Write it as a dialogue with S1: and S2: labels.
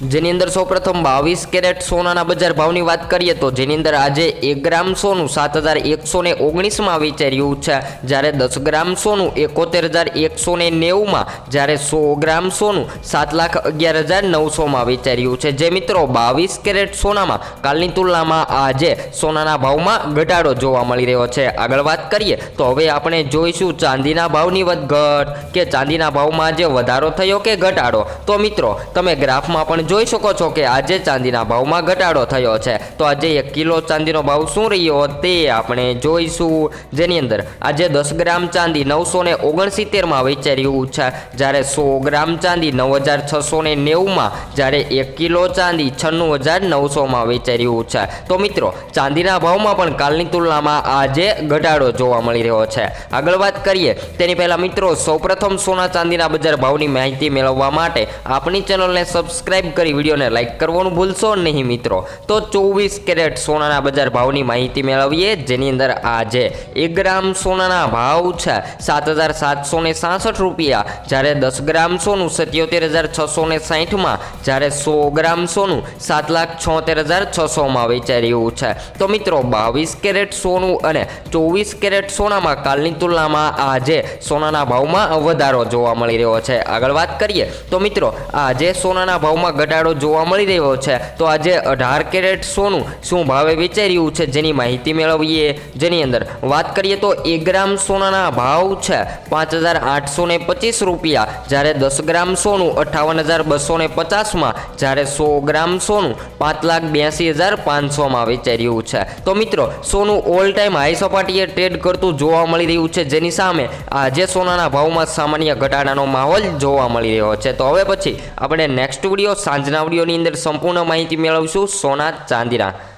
S1: જેની અંદર સૌપ્રથમ બાવીસ કેરેટ સોનાના બજાર ભાવની વાત કરીએ તો જેની અંદર આજે એક ગ્રામ સોનું સાત હજાર એકસો ને ઓગણીસમાં વેચાઈ છે. જ્યારે દસ ગ્રામ સોનું એકોતેર હજાર એકસો ને નેવુંમાં, જ્યારે સો ગ્રામ સોનું સાત લાખ અગિયાર હજાર નવસોમાં વેચાઈ છે. જે મિત્રો બાવીસ કેરેટ સોનામાં કાલની તુલનામાં આજે સોનાના ભાવમાં ઘટાડો જોવા મળી રહ્યો છે. આગળ વાત કરીએ તો હવે આપણે જોઈશું ચાંદીના ભાવની વધઘટ કે ચાંદીના ભાવમાં આજે વધારો થયો કે ઘટાડો? તો મિત્રો, તમે ગ્રાફમાં પણ જોઈ શકો છો કે આજે ચાંદીના ભાવમાં ઘટાડો થયો છે. તો આજે એક કિલો ચાંદીનો ભાવ શું રહ્યો તે આપણે જોઈશું. જેની અંદર આજે દસ ગ્રામ ચાંદી નવસો ને ઓગણસિત્તેરમાં વેચાઈ રહ્યું છે. જ્યારે સો ગ્રામ ચાંદી નવ હજાર છસો ને નેવુંમાં જ્યારે એક કિલો ચાંદી છન્નું હજાર નવસોમાં વેચાઈ રહ્યું છે. તો મિત્રો, ચાંદીના ભાવમાં પણ કાલની તુલનામાં આજે ઘટાડો જોવા મળી રહ્યો છે. આગળ વાત કરીએ, તેની પહેલાં મિત્રો, સૌપ્રથમ સોના ચાંદીના બજાર ભાવની માહિતી મેળવવા માટે આપણી ચેનલને સબસ્ક્રાઇબ કરી વિડીયોને લાઇક કરવાનું ભૂલશો નહીં મિત્રો. તો ચોવીસ કેરેટ સોનાના બજાર ભાવની માહિતી મેળવીએ, જેની અંદર આજે એક ગ્રામ સોનાના ભાવ છે સાત હજાર સાતસો ને સાસઠ રૂપિયા. જ્યારે દસ ગ્રામ સોનું સત્યોતેર હજાર છસો ને સાહીઠમાં જ્યારે સો ગ્રામ સોનું સાત લાખ છોતેર હજાર છસોમાં વેચાઈ રહ્યું છે. તો મિત્રો, બાવીસ કેરેટ સોનું અને ચોવીસ કેરેટ સોનામાં કાલની તુલનામાં આજે સોનાના ભાવમાં વધારો જોવા મળી રહ્યો છે. આગળ વાત કરીએ, તો મિત્રો, આજે સોનાના ભાવમાં ઘટાડો જોવા મળી રહ્યો છે. તો આજે અઢાર કેરેટ સોનું શું ભાવે વેચાઈ રહ્યું છે જેની માહિતી મેળવીએ. જેની અંદર વાત કરીએ તો એક ગ્રામ સોનાના ભાવ છે પાંચ હજાર આઠસો ને પચીસ રૂપિયા. જ્યારે દસ ગ્રામ સોનું અઠાવન હજાર બસો ને પચાસમાં, જ્યારે સો ગ્રામ સોનું પાંચ લાખ બ્યાસી હજાર પાંચસોમાં વેચાઈ રહ્યું છે. તો મિત્રો, સોનું ઓલ ટાઈમ હાઈ સપાટીએ ટ્રેડ કરતું જોવા મળી રહ્યું છે. જેની સામે આજે સોનાના ભાવમાં સામાન્ય ઘટાડાનો માહોલ જોવા મળી રહ્યો છે. તો હવે પછી આપણે નેક્સ્ટ વીડિયો સાંજના વિડીયોની અંદર સંપૂર્ણ માહિતી મેળવશું સોના ચાંદીના.